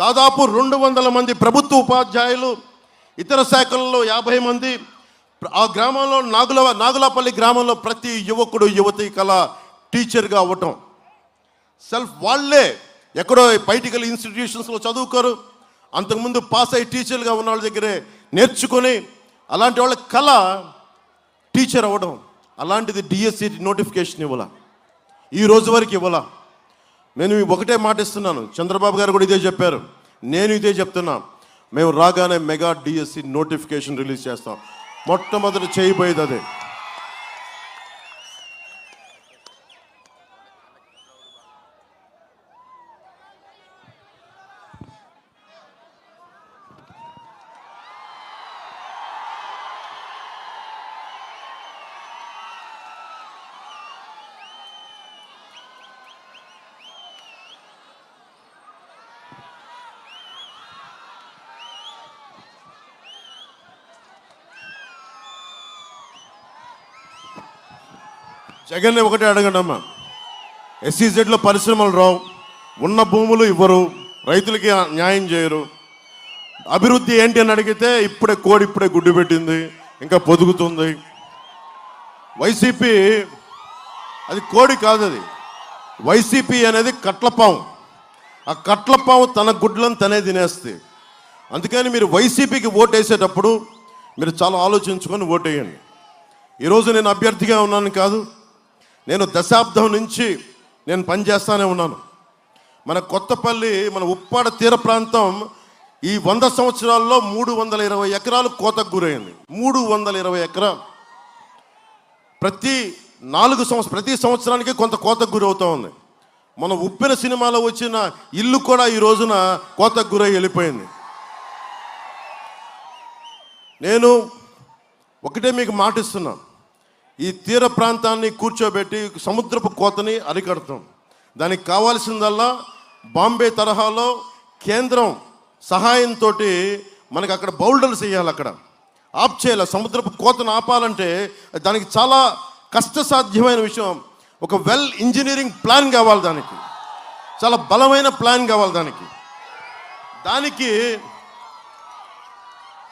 దాదాపు రెండు వందల మంది ప్రభుత్వ ఉపాధ్యాయులు ఇతర శాఖల్లో యాభై మంది. ఆ గ్రామంలో నాగుల నాగులపల్లి గ్రామంలో ప్రతి యువకుడు యువతి కళ టీచర్గా అవ్వటం. సెల్ఫ్ వాళ్ళే ఎక్కడో బయటికల్ ఇన్స్టిట్యూషన్స్లో చదువుకోరు. అంతకుముందు పాస్ అయ్యి టీచర్లుగా ఉన్న వాళ్ళ దగ్గరే నేర్చుకొని అలాంటి వాళ్ళ కళ టీచర్ అవ్వడం అలాంటిది డిఎస్సి నోటిఫికేషన్ ఇవ్వాల. ఈ రోజు వరకు ఇవ్వాల. నేను ఒకటే మాట ఇస్తున్నాను. చంద్రబాబు గారు కూడా ఇదే చెప్పారు. నేను ఇదే చెప్తున్నా. మేము రాగానే మెగా డిఎస్సి నోటిఫికేషన్ రిలీజ్ చేస్తాం. మొట్టమొదటి చేయబోయేది అదే. జగన్ ఒకటే అడగండి అమ్మా. ఎస్సీజెడ్లో పరిశ్రమలు రావు. ఉన్న భూములు ఇవ్వరు. రైతులకి న్యాయం చేయరు. అభివృద్ధి ఏంటి అని అడిగితే ఇప్పుడే కోడి ఇప్పుడే గుడ్డు పెట్టింది. ఇంకా పొదుగుతుంది. వైసీపీ అది కోడి కాదు అది. వైసీపీ అనేది కట్లపాము. ఆ కట్లపాము తన గుడ్లను తనే తినేస్తుంది. అందుకని మీరు వైసీపీకి ఓటేసేటప్పుడు మీరు చాలా ఆలోచించుకొని ఓటేయండి ఈరోజు నేను అభ్యర్థిగా ఉన్నాను కాదు నేను దశాబ్దం నుంచి నేను పనిచేస్తానే ఉన్నాను. మన కొత్తపల్లి మన ఉప్పాడ తీర ప్రాంతం ఈ వంద సంవత్సరాల్లో మూడు వందల ఇరవై ఎకరాలు కోతకు గురైంది. మూడు వందల ఇరవై ఎకరాలు ప్రతి నాలుగు సంవత్సరం ప్రతి సంవత్సరానికి కొంత కోతకు గురవుతూ ఉంది. మన ఉప్పిన సినిమాలో వచ్చిన ఇల్లు కూడా ఈ రోజున కోతకు గురై వెళ్ళిపోయింది. నేను ఒకటే మీకు మాటిస్తున్నాను ఈ తీర ప్రాంతాన్ని కూర్చోబెట్టి సముద్రపు కోతని అరికడతాం. దానికి కావాల్సిందల్లా బాంబే తరహాలో కేంద్రం సహాయంతో మనకి అక్కడ బౌల్డర్స్ వేయాలి అక్కడ. ఆప్ చేయాలి సముద్రపు కోతను ఆపాలంటే దానికి చాలా కష్టసాధ్యమైన విషయం. ఒక వెల్ ఇంజనీరింగ్ ప్లాన్ కావాలి దానికి. చాలా బలమైన ప్లాన్ కావాలి దానికి. దానికి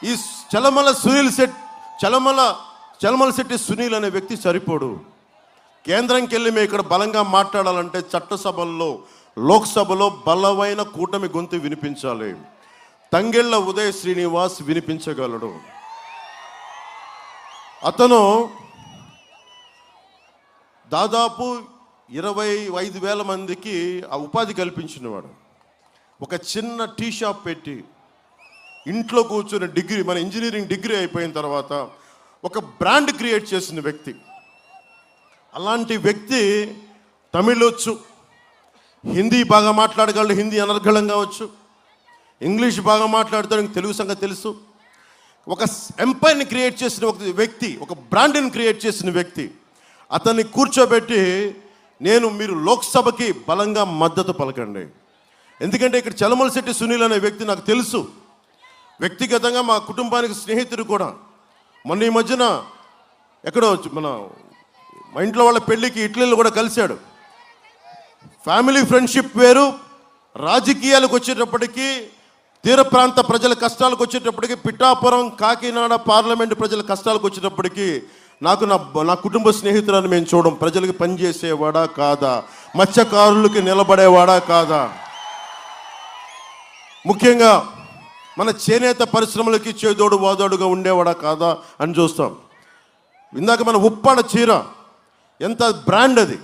ఈ చలమల సునీల్ శెట్ చలమల చలమల శెట్టి సునీల్ అనే వ్యక్తి సరిపోడు. కేంద్రంకి వెళ్ళి మేము ఇక్కడ బలంగా మాట్లాడాలంటే చట్టసభల్లో లోక్సభలో బలమైన కూటమి గొంతు వినిపించాలి. తంగెళ్ళ ఉదయ శ్రీనివాస్ వినిపించగలడు. అతను దాదాపు ఇరవై ఐదు వేల మందికి ఆ ఉపాధి కల్పించినవాడు. ఒక చిన్న టీ షాప్ పెట్టి ఇంట్లో కూర్చుని డిగ్రీ మన ఇంజనీరింగ్ డిగ్రీ అయిపోయిన తర్వాత ఒక బ్రాండ్ క్రియేట్ చేసిన వ్యక్తి. అలాంటి వ్యక్తి తమిళ్ వచ్చు హిందీ బాగా మాట్లాడగలడు హిందీ అనర్గళంగా వచ్చు ఇంగ్లీష్ బాగా మాట్లాడతాడు తెలుగు సంగతి తెలుసు. ఒక ఎంపైర్ని క్రియేట్ చేసిన ఒక వ్యక్తి ఒక బ్రాండ్ని క్రియేట్ చేసిన వ్యక్తి అతన్ని కూర్చోబెట్టి నేను మీరు లోక్సభకి బలంగా మద్దతు పలకండి. ఎందుకంటే ఇక్కడ చలమల శెట్టి సునీల్ అనే వ్యక్తి నాకు తెలుసు. వ్యక్తిగతంగా మా కుటుంబానికి స్నేహితుడు కూడా. మొన్న ఈ మధ్యన ఎక్కడో మన మా ఇంట్లో వాళ్ళ పెళ్ళికి ఇట్లీలో కూడా కలిశాడు. ఫ్యామిలీ ఫ్రెండ్షిప్ వేరు రాజకీయాలకు వచ్చేటప్పటికీ తీర ప్రాంత ప్రజల కష్టాలకు వచ్చేటప్పటికి పిఠాపురం కాకినాడ పార్లమెంటు ప్రజల కష్టాలకు వచ్చేటప్పటికి నాకు నా నా కుటుంబ స్నేహితులను మేము చూడడం ప్రజలకు పనిచేసేవాడా కాదా? మత్స్యకారులకి నిలబడేవాడా కాదా? ముఖ్యంగా మన చేనేత పరిశ్రమలకి చేదోడు వాదోడుగా ఉండేవాడా కాదా అని చూస్తాం. ఇందాక మన ఉప్పాడ చీర ఎంత బ్రాండ్ అది.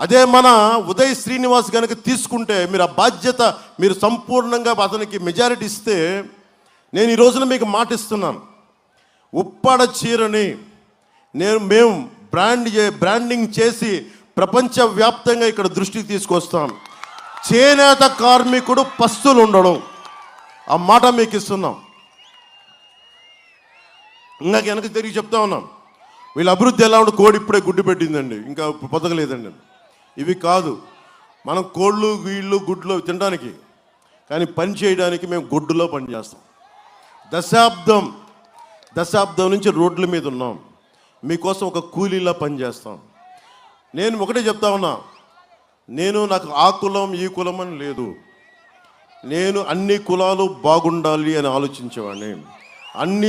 అదే మన ఉదయ్ శ్రీనివాస్ కనుక తీసుకుంటే మీరు ఆ బాధ్యత మీరు సంపూర్ణంగా అతనికి మెజారిటీ ఇస్తే నేను ఈ రోజున మీకు మాటిస్తున్నాను ఉప్పాడ చీరని నేను మేము బ్రాండ్ చే బ్రాండింగ్ చేసి ప్రపంచవ్యాప్తంగా ఇక్కడ దృష్టికి తీసుకొస్తాం చేనేత కార్మికుడు పస్తులు ఉండడం ఆ మాట మీకు ఇస్తున్నాం. ఇంకా వెనక తిరిగి చెప్తా ఉన్నాం. వీళ్ళ అభివృద్ధి ఎలా ఉంటే కోడి ఇప్పుడే గుడ్డు పెట్టిందండి. ఇంకా బతకలేదండి. ఇవి కాదు మనం కోళ్ళు వీళ్ళు గుడ్లు తినడానికి కానీ పని చేయడానికి మేము గుడ్డులో పని చేస్తాం. దశాబ్దం దశాబ్దం నుంచి రోడ్ల మీద ఉన్నాం. మీకోసం ఒక కూలీలా పని చేస్తాం. నేను ఒకటే చెప్తా ఉన్నా నేను నాకు ఆ కులం ఈ కులం అని లేదు. నేను అన్ని కులాలు బాగుండాలి అని ఆలోచించేవాడిని. అన్ని